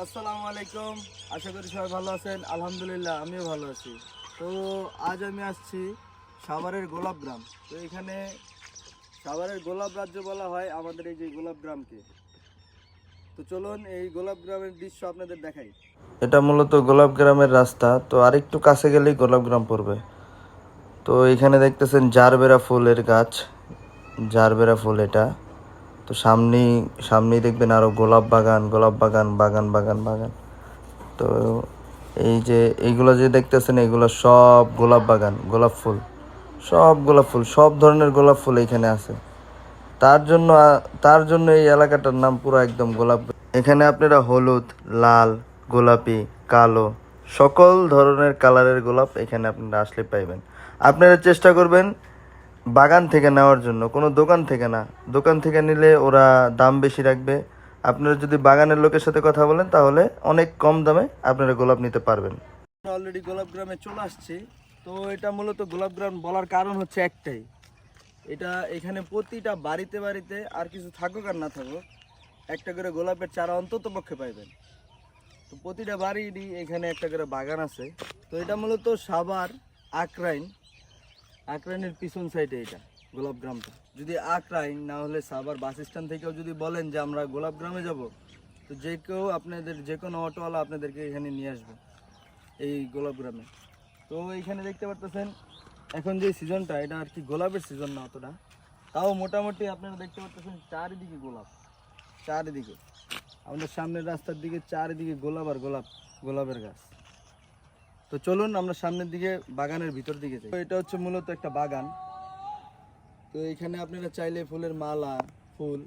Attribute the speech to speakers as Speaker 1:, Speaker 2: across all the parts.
Speaker 1: আসসালামু আলাইকুম। আশা করি সবাই ভালো আছেন। আলহামদুলিল্লাহ, আমিও ভালো আছি। তো আজ আমি আসছি সাভারের গোলাপ গ্রাম। তো এখানে সাভারের গোলাপ রাজ্য বলা হয় আমাদের এই যে গোলাপ গ্রামকে। তো চলুন এই গোলাপ গ্রামের দৃশ্য আপনাদের দেখাই।
Speaker 2: এটা মূলত গোলাপ গ্রামের রাস্তা। তো আরেকটু কাছে গেলেই গোলাপ গ্রাম পড়বে। তো এখানে দেখতেছেন জারবেরা ফুলের গাছ। জারবেরা ফুল এটা। তো সামনেই সামনেই দেখবেন আরও গোলাপ বাগান গোলাপ বাগান বাগান বাগান বাগান। তো এই যে, এইগুলো যে দেখতেছেন, এগুলো সব গোলাপ বাগান, গোলাপ ফুল। সব গোলাপ ফুল, সব ধরনের গোলাপ ফুল এখানে আছে। তার জন্য তার জন্য এই এলাকাটার নাম পুরো একদম গোলাপ। এখানে আপনারা হলুদ, লাল, গোলাপি, কালো, সকল ধরনের কালারের গোলাপ এখানে আপনারা আসলে পাইবেন। আপনারা চেষ্টা করবেন বাগান থেকে নেওয়ার জন্য, কোনো দোকান থেকে না। দোকান থেকে নিলে ওরা দাম বেশি রাখবে। আপনারা যদি বাগানের লোকের সাথে কথা বলেন, তাহলে অনেক কম দামে আপনারা গোলাপ নিতে পারবেন।
Speaker 1: অলরেডি গোলাপ গ্রামে চলে আসছি। তো এটা মূলত গোলাপ গ্রাম বলার কারণ হচ্ছে একটাই। এটা এখানে প্রতিটা বাড়িতে বাড়িতে আর কিছু থাকুক আর না থাকুক, একটা করে গোলাপের চারা অন্তত পক্ষে পাইবেন। তো প্রতিটা বাড়িরই এখানে একটা করে বাগান আছে। তো এটা মূলত সাবার আকরাইন আকরাইনের পিছন সাইডে এটা, গোলাপ গ্রামটা। যদি আকরাইন না হলে সাভার বাস স্ট্যান্ড থেকেও যদি বলেন যে আমরা গোলাপ গ্রামে যাব, তো যে কেউ আপনাদের, যে কোনো অটোওয়ালা আপনাদেরকে এখানে নিয়ে আসবে, এই গোলাপ গ্রামে। তো এইখানে দেখতে পারতেছেন, এখন যে সিজনটা, এটা আর কি গোলাপের সিজন না অতটা। তাও মোটামুটি আপনারা দেখতে পারতেছেন চারিদিকে গোলাপ, চারিদিকে। আমাদের সামনের রাস্তার দিকে চারিদিকে গোলাপ আর গোলাপ, গোলাপের গাছ। তো চলুন আমরা সামনের দিকে বাগানের ভিতর দিকে যাই। এটা হচ্ছে মূলত একটা বাগান। তো এখানে আপনারা চাইলে ফুলের মালা, ফুল,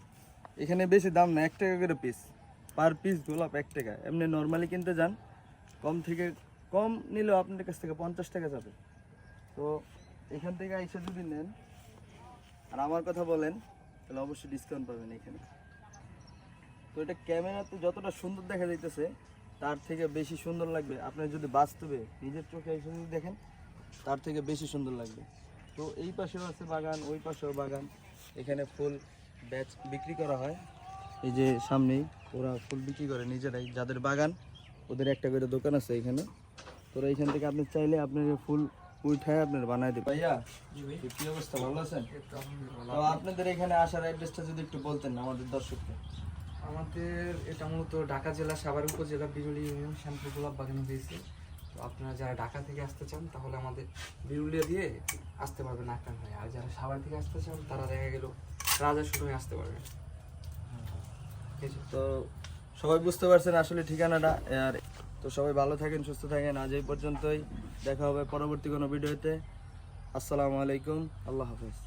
Speaker 1: এখানে বেশি দাম না, এক টাকা করে পিস পার পিস গোলাপ এক টাকা। এমনি নর্মালি কিনতে যান, কম থেকে, কম নিলেও আপনাদের কাছ থেকে পঞ্চাশ টাকা যাবে। তো এখান থেকে এসে যদি নেন, আর আমার কথা বলেন, তাহলে অবশ্যই ডিসকাউন্ট পাবেন এখানে। তো এটা ক্যামেরাতে যতটা সুন্দর দেখা যাইতেছে তার থেকে বেশি সুন্দর লাগবে। আপনি যদি বাস্তবে নিজের চোখে এসে যদি দেখেন তার থেকে বেশি সুন্দর লাগবে। তো এই পাশেও আছে বাগান ওই পাশেও বাগান। এখানে ফুল ব্যাচ বিক্রি করা হয়। এই যে সামনেই ওরা ফুল বিক্রি করে নিজেরাই যাদের বাগান ওদের একটা করে দোকান আছে এখানে। তোরা এইখান থেকে আপনি চাইলে আপনার ফুল উঠায় আপনার বানাই দেবে ভাইয়া কি অবস্থা ভালো আছেন? তো আপনাদের এখানে আসার অ্যাড্রেসটা যদি একটু বলতেন আমাদের দর্শককে।
Speaker 3: আমাদের এটা মূলত ঢাকা জেলা সাভার উপজেলা বিরুলি ইউনিয়ন শ্যামপুর গোলাপ বাগানে হয়েছে। তো আপনারা যারা ঢাকা থেকে আসতে চান, তাহলে আমাদের বিরুলিয়া দিয়ে আসতে পারবেন আকান হয়ে। আর যারা সাভার থেকে আসতে চান, তারা দেখা গেল রাজা শুরু আসতে পারবেন।
Speaker 1: তো সবাই বুঝতে পারছেন আসলে ঠিকানাটা। আর তো সবাই ভালো থাকেন, সুস্থ থাকেন। আজ এই পর্যন্তই। দেখা হবে পরবর্তী কোনো ভিডিওতে। আসসালামু আলাইকুম। আল্লাহ হাফেজ।